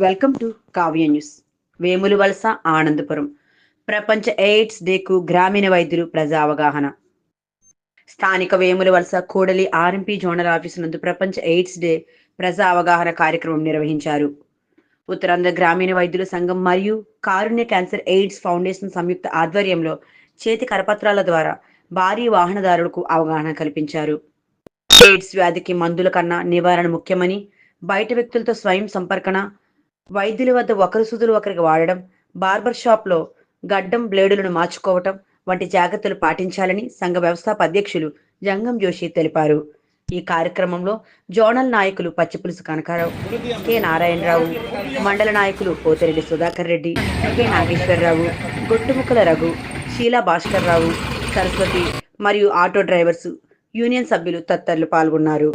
Welcome to Kavya news. Vemulavalasa Anandapuram. ప్రపంచ AIDS డేకు గ్రామీణ వైద్యులు ప్రజా అవగాహన. స్థానిక వేముల వలస కూడలి ఆర్ఎంపీ జోనల్ ఆఫీసు నందు ప్రపంచ ఎయిడ్స్ డే ప్రజా అవగాహన కార్యక్రమం నిర్వహించారు. ఉత్తరాంధ్ర గ్రామీణ వైద్యుల సంఘం మరియు కారుణ్య క్యాన్సర్ ఎయిడ్స్ ఫౌండేషన్ సంయుక్త ఆధ్వర్యంలో చేతి కరపత్రాల ద్వారా భారీ వాహనదారులకు అవగాహన కల్పించారు. ఎయిడ్స్ వ్యాధికి మందుల కన్నా నివారణ ముఖ్యమని బయట వ్యక్తులతో స్వయం సంపర్కన వైద్యుల వద్ద ఒకరి సుదులు ఒకరికి వాడడం బార్బర్ షాప్లో గడ్డం బ్లేడులను మార్చుకోవటం వంటి జాగ్రత్తలు పాటించాలని సంఘ వ్యవస్థాప అధ్యక్షులు జంగం జోషి తెలిపారు. ఈ కార్యక్రమంలో జోనల్ నాయకులు పచ్చిపులుసు కనకారావు కె నారాయణరావు మండల నాయకులు పోతిరెడ్డి సుధాకర్ రెడ్డి కె నాగేశ్వరరావు గొట్టుముక్కల రఘు షీలా భాస్కర్ రావు సరస్వతి మరియు ఆటో డ్రైవర్స్ యూనియన్ సభ్యులు తదితరులు పాల్గొన్నారు.